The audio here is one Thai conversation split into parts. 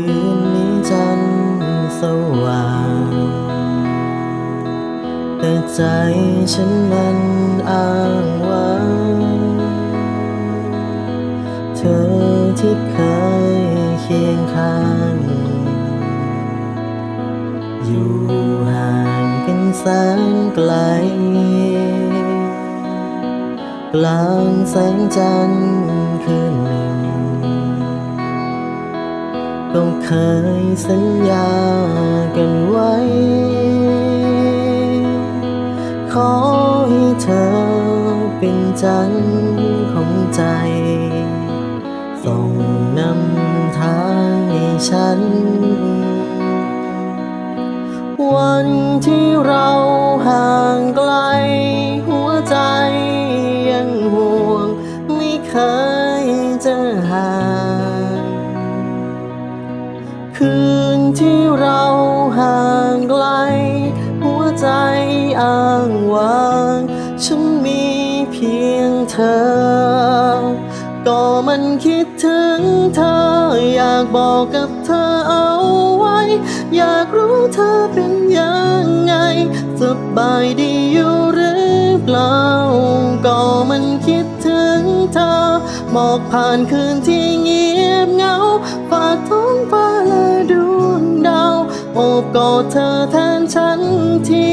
คืนนี้จันสว่าง แต่ใจฉันนั้นอ้างว้างเธอที่เคยเคียงข้าง อยู่ห่างกันแสนไกล กลางแสงจันทร์ ต้องเคยสัญญากันไว้ ขอให้เธอเป็นจันของใจ ส่งนำทางให้ฉัน วันที่เราห่างไกล หัวใจยังห่วง ไม่เคยจะห่าง ใจอ้างว้าง ฉันมีเพียงเธอ ก็มันคิดถึงเธอ อยากบอกกับเธอเอาไว้ อยากรู้เธอเป็นยังไง สบายดีอยู่หรือเปล่า ก็มันคิดถึงเธอหมอกผ่านคืนที่เงียบเหงา อบกอดเธอแทนฉันที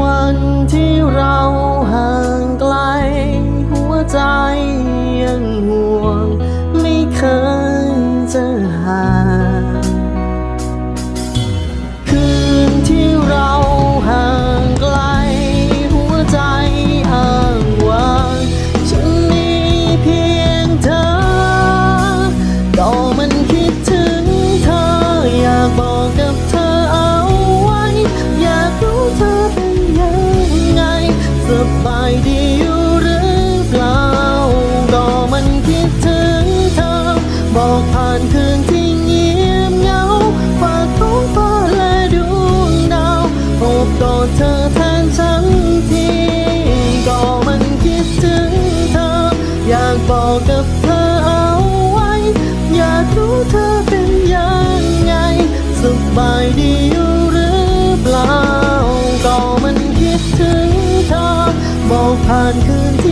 วันที่เรา ดเธอแทนฉันทีก็มันคิดถึงเธอ อยากบอกกับเธอเอาไว้ อยากรู้เธอเป็นยังไงสบายดีอยู่หรือเปล่า ก็มันคิดถึงเธอ บอกผ่านคืนที่